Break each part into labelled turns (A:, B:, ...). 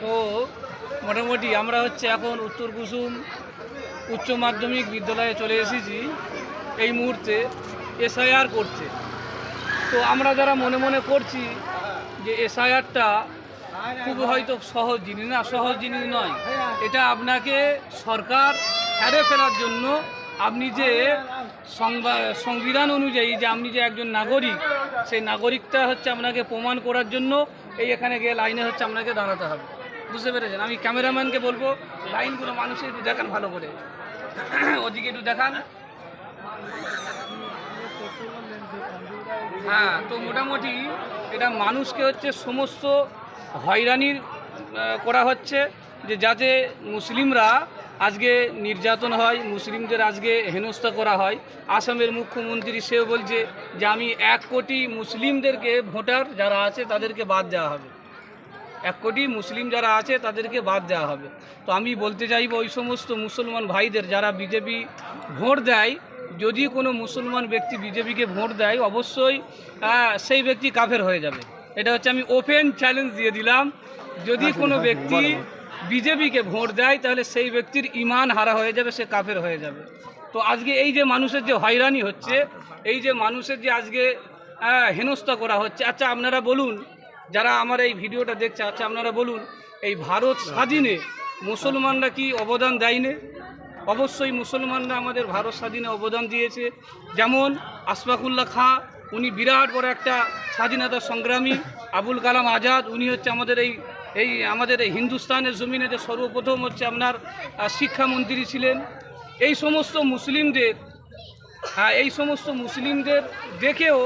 A: তো মোটামুটি আমরা হচ্ছে এখন উত্তর কুসুম উচ্চ মাধ্যমিক বিদ্যালয়ে চলে এসেছি এই মুহূর্তে এসআইআর করছে তো আমরা যারা মনে মনে করছি যে এসআইআরটা খুব হয়তো সহজ জিনিস না, সহজ জিনিস নয়। এটা আপনাকে সরকার হেরে ফেলার জন্য আপনি যে সংবা- সংবিধান অনুযায়ী যে আপনি যে একজন নাগরিক, সেই নাগরিকটা হচ্ছে আপনাকে প্রমাণ করার জন্য এই এখানে গিয়ে লাইনে হচ্ছে আপনাকে দাঁড়াতে হবে। বুঝতে পেরেছেন? আমি ক্যামেরাম্যানকে বলব, লাইনগুলো মানুষের একটু দেখান ভালো করে। ওদিকে একটু দেখান। হ্যাঁ তো মোটামুটি এটা মানুষকে হচ্ছে সমস্ত হয়রানির করা হচ্ছে যে যাতে মুসলিমরা আজকে নির্যাতন হয় মুসলিমদের আজকে হেনস্থা করা হয়। আসামের মুখ্যমন্ত্রী সেও বলছে যে আমি এক কোটি মুসলিমদেরকে ভোটার যারা আছে তাদেরকে বাদ দেওয়া হবে। এক কোটি মুসলিম যারা আছে তাদেরকে বাদ দেওয়া হবে। তো আমি বলতে চাইব ওই সমস্ত মুসলমান ভাইদের যারা বিজেপি ভোট দেয় যদি কোনো মুসলমান ব্যক্তি বিজেপিকে ভোট দেয় অবশ্যই সেই ব্যক্তি কাফের হয়ে যাবে। এটা হচ্ছে আমি ওপেন চ্যালেঞ্জ দিয়ে দিলাম। যদি কোনো ব্যক্তি বিজেপিকে ভোট দেয়, তাহলে সেই ব্যক্তির ইমান হারা হয়ে যাবে, সে কাফের হয়ে যাবে। তো আজকে এই যে মানুষের যে হয়রানি হচ্ছে, এই যে মানুষের যে আজকে হেনস্থা করা হচ্ছে আচ্ছা আপনারা বলুন, যারা আমার এই ভিডিওটা দেখছে আচ্ছা আপনারা বলুন, এই ভারত স্বাধীনে মুসলমানরা কি অবদান দেয়নি? অবশ্যই মুসলমানরা আমাদের ভারত স্বাধীনে অবদান দিয়েছে। যেমন আশফাকুল্লাহ খাঁ, উনি বিরাট বড় একটা স্বাধীনতা সংগ্রামী, আবুল কালাম আজাদ, উনি হচ্ছে আমাদের এই এই আমাদের এই হিন্দুস্তানের জমিনে যে সর্বপ্রথম হচ্ছে আপনার শিক্ষামন্ত্রী ছিলেন। এই সমস্ত মুসলিমদের হ্যাঁ এই সমস্ত মুসলিমদের দেখেও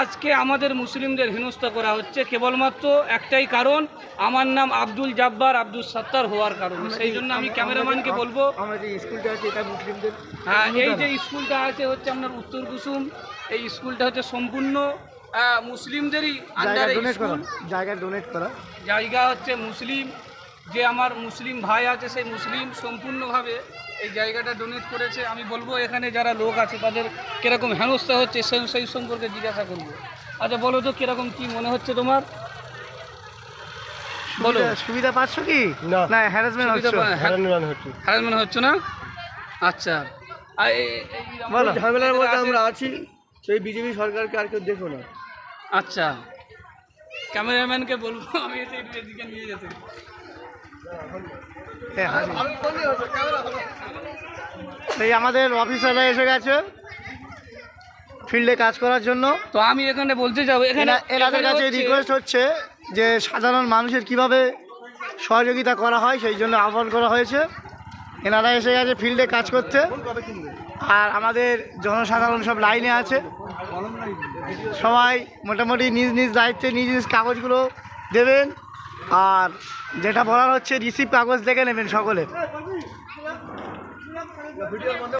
A: আজকে আমাদের মুসলিমদের হেনস্থা করা হচ্ছে। কেবলমাত্র একটাই কারণ আমার নাম আব্দুল জাব্বার আব্দুল সত্তার হওয়ার কারণে। সেই জন্য আমি ক্যামেরাম্যানকে বলব
B: আমরা স্কুলটা আছে এটা মুসলিমদের
A: হ্যাঁ এই যে স্কুলটা আছে হচ্ছে আপনার উত্তর কুসুম। এই স্কুলটা হচ্ছে সম্পূর্ণ মুসলিমদেরই
B: জায়গা
A: আন্ডারে
B: ডোনেট করা
A: স্কুল
B: জায়গা ডোনেট করা।
A: জায়গা হচ্ছে মুসলিম। যে আমার মুসলিম ভাই আছে সেই মুসলিম সম্পূর্ণভাবে এই জায়গাটা ডোনেট করেছে। আমি বলব এখানে যারা লোক আছে তাদের কীরকম হেনস্থা হচ্ছে সেই সেই সম্পর্কে জিজ্ঞাসা করব। আচ্ছা বলো তো কীরকম কি মনে হচ্ছে তোমার? বলো।
B: সুবিধা- পাচ্ছ কি?
C: না।
B: হ্যারাসমেন্ট হচ্ছে।
C: হচ্ছে।
A: হ্যারাসমেন্ট হচ্ছে না? আচ্ছা। আর এই- এই
C: ঝামেলার মধ্যে
A: আছে-
C: আমরা আছি সেই বিজেপি সরকারকে আর কেউ দেখো না।
A: আচ্ছা। ক্যামেরাম্যানকে বলব আমি এসে একটু এদিকে নিয়ে যেতে।
B: হ্যাঁ, সেই আমাদের অফিসাররা এসে গেছে ফিল্ডে কাজ করার জন্য।
A: তো আমি এখানে বলতে যাব এখানে
B: এনা- এনাদের কাছে রিকোয়েস্ট হচ্ছে যে সাধারণ মানুষের কীভাবে সহযোগিতা করা হয় সেই জন্য আহ্বান করা হয়েছে। এনারা এসে গেছে ফিল্ডে কাজ করতে। আর আমাদের জনসাধারণ সব লাইনে আছে। সবাই মোটামুটি নিজ নিজ দায়িত্বে, নিজ নিজ কাগজগুলো দেবেন। আর যেটা বলার হচ্ছে রিসিভ কাগজ দেখে নেবেন সকলে।